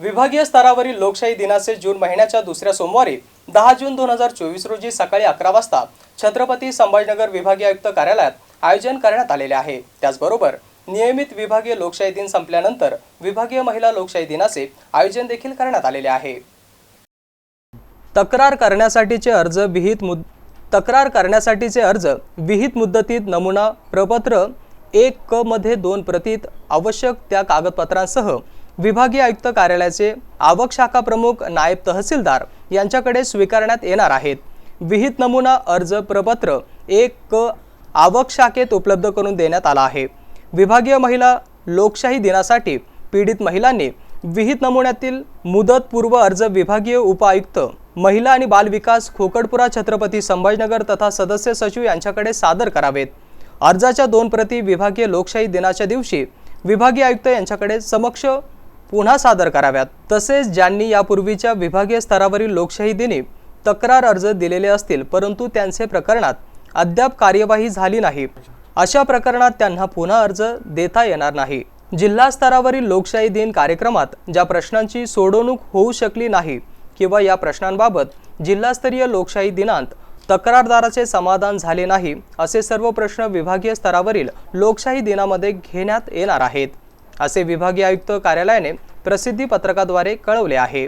विभागीय स्तरावरील लोकशाही दिनाचे जून महिन्याच्या दुसऱ्या सोमवारी दहा जून दोन हजार चोवीस रोजी सकाळी अकरा वाजता छत्रपती संभाजीनगर विभागीय आयुक्त कार्यालयात आयोजन करण्यात आलेले आहे. त्याचबरोबर नियमित विभागीय लोकशाही दिन संपल्यानंतर विभागीय महिला लोकशाही दिनाचे आयोजन देखील करण्यात आलेले आहे. तक्रार करण्यासाठीचे अर्ज विहित मुद तक्रार करण्यासाठीचे अर्ज विहित मुदतीत नमुना प्रपत्र एक क मध्ये दोन प्रतीत आवश्यक त्या कागदपत्रांसह विभागीय आयुक्त कार्यालयाचे आवक शाखा प्रमुख नायब तहसीलदार यांच्याकडे स्वीकारण्यात येणार आहेत. विहित नमुना अर्ज प्रपत्र एक क आवक शाखेत उपलब्ध करून देण्यात आला आहे. विभागीय महिला लोकशाही दिनासाठी पीडित महिलांनी विहित नमुन्यातील मुदतपूर्व अर्ज विभागीय उपायुक्त महिला आणि बालविकास खोकडपुरा छत्रपती संभाजीनगर तथा सदस्य सचिव यांच्याकडे सादर करावेत. अर्जाच्या दोन प्रती विभागीय लोकशाही दिनाच्या दिवशी विभागीय आयुक्त यांच्याकडे समक्ष पुन्हा सादर कराव्यात. तसेच ज्यांनी यापूर्वीच्या विभागीय स्तरावरील लोकशाही दिनी तक्रार अर्ज दिलेले असतील परंतु त्यांचे प्रकरणात अद्याप कार्यवाही झाली नाही. अशा प्रकरणात त्यांना पुन्हा अर्ज देता येणार नाही. जिल्हा स्तरावरील लोकशाही दिन कार्यक्रमात ज्या प्रश्नांची सोडवणूक होऊ शकली नाही किंवा या प्रश्नांबाबत जिल्हास्तरीय लोकशाही दिनांत तक्रारदाराचे समाधान झाले नाही असे सर्व प्रश्न विभागीय स्तरावरील लोकशाही दिनामध्ये घेण्यात येणार आहेत. असे विभागीय आयुक्त कार्यालयाने प्रसिद्धी पत्रकाद्वारे कळवले आहे.